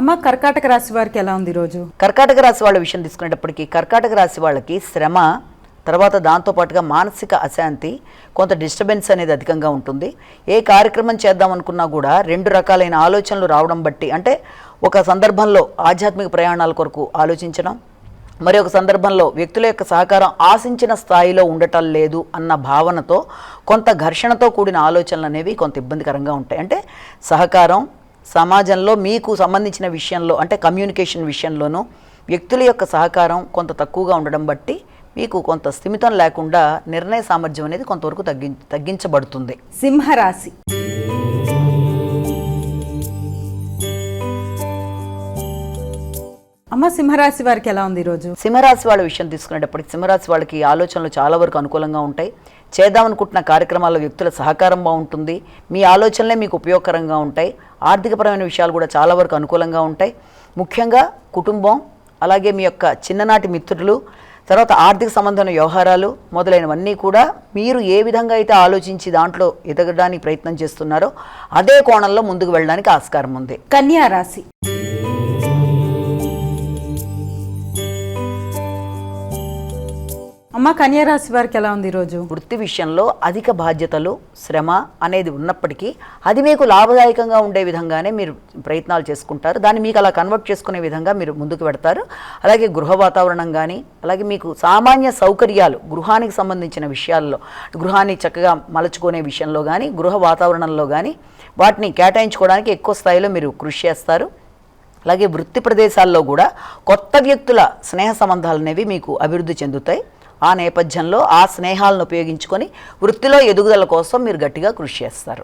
అమ్మ కర్కాటక రాశి వారికి ఎలా ఉంది ఈరోజు కర్కాటక రాశి వాళ్ళ విషయం తీసుకునేటప్పటికీ కర్కాటక రాశి వాళ్ళకి శ్రమ తర్వాత దాంతోపాటుగా మానసిక అశాంతి కొంత డిస్టర్బెన్స్ అనేది అధికంగా ఉంటుంది. ఏ కార్యక్రమం చేద్దాం అనుకున్నా కూడా రెండు రకాలైన ఆలోచనలు రావడం బట్టి అంటే ఒక సందర్భంలో ఆధ్యాత్మిక ప్రయాణాల కొరకు ఆలోచించడం మరి ఒక సందర్భంలో వ్యక్తుల యొక్క సహకారం ఆశించిన స్థాయిలో ఉండటం లేదు అన్న భావనతో కొంత ఘర్షణతో కూడిన ఆలోచనలు అనేవి కొంత ఇబ్బందికరంగా ఉంటాయి. అంటే సహకారం సమాజంలో మీకు సంబంధించిన విషయంలో అంటే కమ్యూనికేషన్ విషయంలోనూ వ్యక్తుల యొక్క సహకారం కొంత తక్కువగా ఉండడం బట్టి మీకు కొంత స్థిమితం లేకుండా నిర్ణయ సామర్థ్యం అనేది కొంతవరకు తగ్గి తగ్గించబడుతుంది. సింహరాశి. అమ్మ సింహరాశి వారికి ఎలా ఉంది ఈరోజు? సింహరాశి వాళ్ళ విషయం తీసుకునేటప్పటికి సింహరాశి వాళ్ళకి ఆలోచనలు చాలా వరకు అనుకూలంగా ఉంటాయి. చేద్దామనుకుంటున్న కార్యక్రమాల్లో వ్యక్తుల సహకారం బాగుంటుంది. మీ ఆలోచనలే మీకు ఉపయోగకరంగా ఉంటాయి. ఆర్థికపరమైన విషయాలు కూడా చాలా వరకు అనుకూలంగా ఉంటాయి. ముఖ్యంగా కుటుంబం అలాగే మీ యొక్క చిన్ననాటి మిత్రులు తర్వాత ఆర్థిక సంబంధమైన వ్యవహారాలు మొదలైనవన్నీ కూడా మీరు ఏ విధంగా అయితే ఆలోచించి దాంట్లో ఎదగడానికి ప్రయత్నం చేస్తున్నారో అదే కోణంలో ముందుకు వెళ్ళడానికి ఆస్కారం ఉంది. కన్యా రాశి. అమ్మ కన్యారాశి వారికి ఎలా ఉంది ఈరోజు? వృత్తి విషయంలో అధిక బాధ్యతలు శ్రమ అనేది ఉన్నప్పటికీ అది మీకు లాభదాయకంగా ఉండే విధంగానే మీరు ప్రయత్నాలు చేసుకుంటారు. దాన్ని మీకు అలా కన్వర్ట్ చేసుకునే విధంగా మీరు ముందుకు పెడతారు అలాగే గృహ వాతావరణం కానీ అలాగే మీకు సామాన్య సౌకర్యాలు గృహానికి సంబంధించిన విషయాల్లో గృహాన్ని చక్కగా మలుచుకునే విషయంలో కానీ గృహ వాతావరణంలో కానీ వాటిని కేటాయించుకోవడానికి ఎక్కువ స్థాయిలో మీరు కృషి చేస్తారు. అలాగే వృత్తి ప్రదేశాల్లో కూడా కొత్త వ్యక్తుల స్నేహ సంబంధాలు అనేవి మీకు అభివృద్ధి చెందుతాయి. ఆ నేపథ్యంలో ఆ స్నేహాలను ఉపయోగించుకొని వృత్తిలో ఎదుగుదల కోసం మీరు గట్టిగా కృషి చేస్తారు.